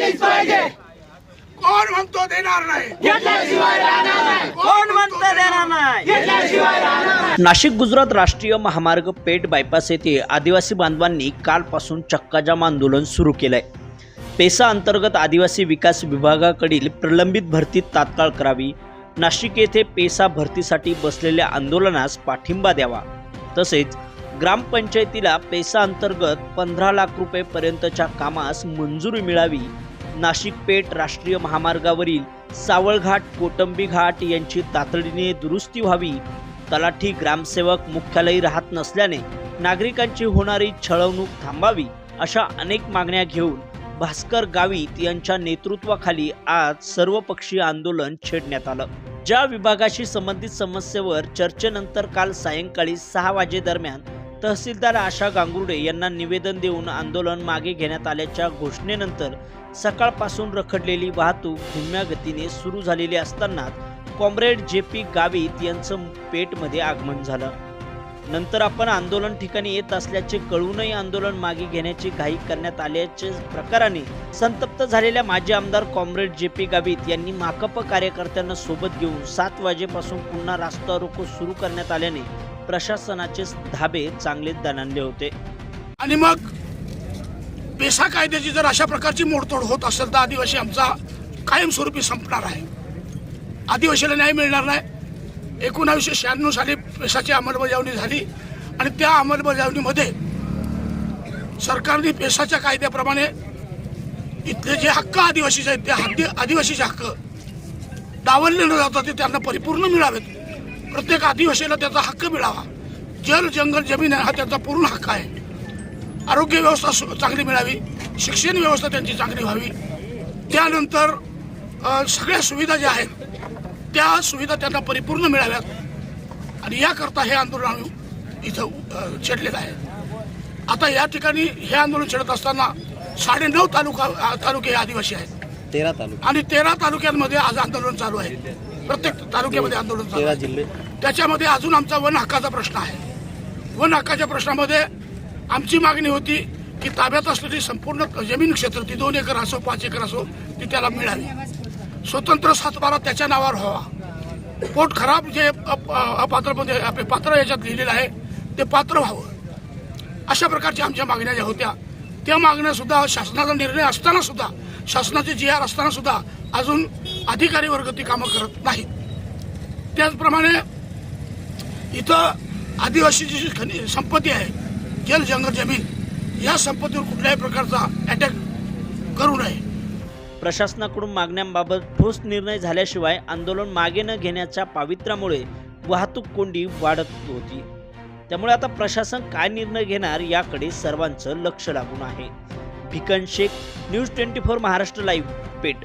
पाहिजे. कोण म्हणतो देणार नाही? घेतल्याशिवाय राहणार नाही. कोण म्हणतं देणार नाही? घेतल्याशिवाय राहणार नाही. नाशिक गुजरात राष्ट्रीय महामार्ग पेठ बायपास येथे आदिवासी बांधवांनी कालपासून चक्काजाम आंदोलन सुरू केलंय. पेसा अंतर्गत आदिवासी विकास विभागाकडील प्रलंबित भरती तात्काळ करावी. नाशिक येथे पेसा भरतीसाठी बसलेल्या आंदोलनास पाठिंबा द्यावा. तसेच ग्रामपंचायतीला पेसा अंतर्गत पंधरा लाख रुपयेपर्यंतच्या कामास मंजुरी मिळावी नाशिक पेठ राष्ट्रीय महामार्गावरील सावळघाट कोटंबी घाट यांची तातडीने दुरुस्ती व्हावी. तलाठी ग्रामसेवक मुख्यालयी राहत नसल्याने नागरिकांची होणारी छळवणूक थांबावी अशा अनेक मागण्या घेऊन भास्कर गावित यांच्या नेतृत्वाखाली आज सर्वपक्षीय आंदोलन छेडण्यात आलं. ज्या विभागाशी संबंधित समस्येवर चर्चेनंतर काल सायंकाळी सहा वाजेदरम्यान तहसीलदार आशा गांगुर्डे यांना निवेदन देऊन आंदोलन मागे घेण्यात आल्याच्या घोषणेनंतर सकाळपासून रखडलेली वाहतूक धीम्या गतीने सुरू झालेली असताना कॉम्रेड जे पी गावित यांचं पेठमध्ये आगमन झालं. नंतर आपण आंदोलन ठिकाणी येत असल्याचे कळूनही आंदोलन मागे घेण्याची घाई करण्यात आल्याचे प्रकाराने संतप्त झालेल्या माजी आमदार कॉम्रेड जे पी गावित यांनी माकप कार्यकर्त्यांना सोबत घेऊन सात वाजेपासून पुन्हा रास्ता रोको सुरू करण्यात आल्याने प्रशासनाचे धाबे चांगलेच दणाणले होते. आणि मग पेसा कायद्याची जर अशा प्रकारची मोडतोड होत असेल तर आदिवासी आमचा कायमस्वरूपी संपणार आहे. आदिवासीला न्याय मिळणार नाही. एकोणावीसशे शहाण्णव साली पेसाची अंमलबजावणी झाली आणि त्या अंमलबजावणीमध्ये सरकारने पेसाच्या कायद्याप्रमाणे इथले जे हक्क आदिवासीचे आहेत ते हद्दी आदिवासीचे हक्क डावलले न जातात ते त्यांना परिपूर्ण मिळावेत. प्रत्येक आदिवासीला त्याचा हक्क मिळावा. जल जंगल जमीन हा त्याचा पूर्ण हक्क आहे. आरोग्य व्यवस्था चांगली मिळावी शिक्षण व्यवस्था त्यांची चांगली व्हावी. त्यानंतर सगळ्या सुविधा ज्या आहेत त्या सुविधा त्यांना परिपूर्ण मिळाव्यात. आणि याकरता हे आंदोलन आम्ही इथं छेडलेलं आहे. आता या ठिकाणी हे आंदोलन छेडत असताना साडे नऊ तालुका तालुके हे आदिवासी आहेत. तेरा तालुके. आणि तेरा तालुक्यांमध्ये आज आंदोलन चालू आहे. प्रत्येक तालुक्यामध्ये आंदोलन चालू आहे. त्याच्यामध्ये अजून आमचा वन हक्काचा प्रश्न आहे. वन हक्काच्या प्रश्नामध्ये आमची मागणी होती की ताब्यात असलेली संपूर्ण जमीन क्षेत्र ती दोन एकर असो पाच एकर असो ती त्याला मिळावी. स्वतंत्र सातबारा त्याच्या नावावर व्हावा. पोट खराब जे अप- म्हणजे आपले पात्र याच्यात लिहिलेलं आहे ते पात्र व्हावं. अशा प्रकारच्या आमच्या मागण्या ज्या होत्या त्या मागण्यासुद्धा शासनाचा निर्णय असताना सुद्धा शासनाचे जी आर असताना सुद्धा अजून अधिकारी वर्ग ती कामं करत नाहीत. त्याचप्रमाणे इथं आदिवासीची जी खनि संपत्ती आहे जल जंगल जमीन या संपत्तीवर कुठल्याही प्रकारचा अटॅक करू नये. प्रशासनाकडून मागण्यांबाबत ठोस निर्णय झाल्याशिवाय आंदोलन मागे न घेण्याच्या पावित्र्यामुळे वाहतूक कोंडी वाढत होती. त्यामुळे आता प्रशासन काय निर्णय घेणार याकडे सर्वांचं लक्ष लागून आहे. Bhikan Shaikh news twenty four Maharashtra live पेठ.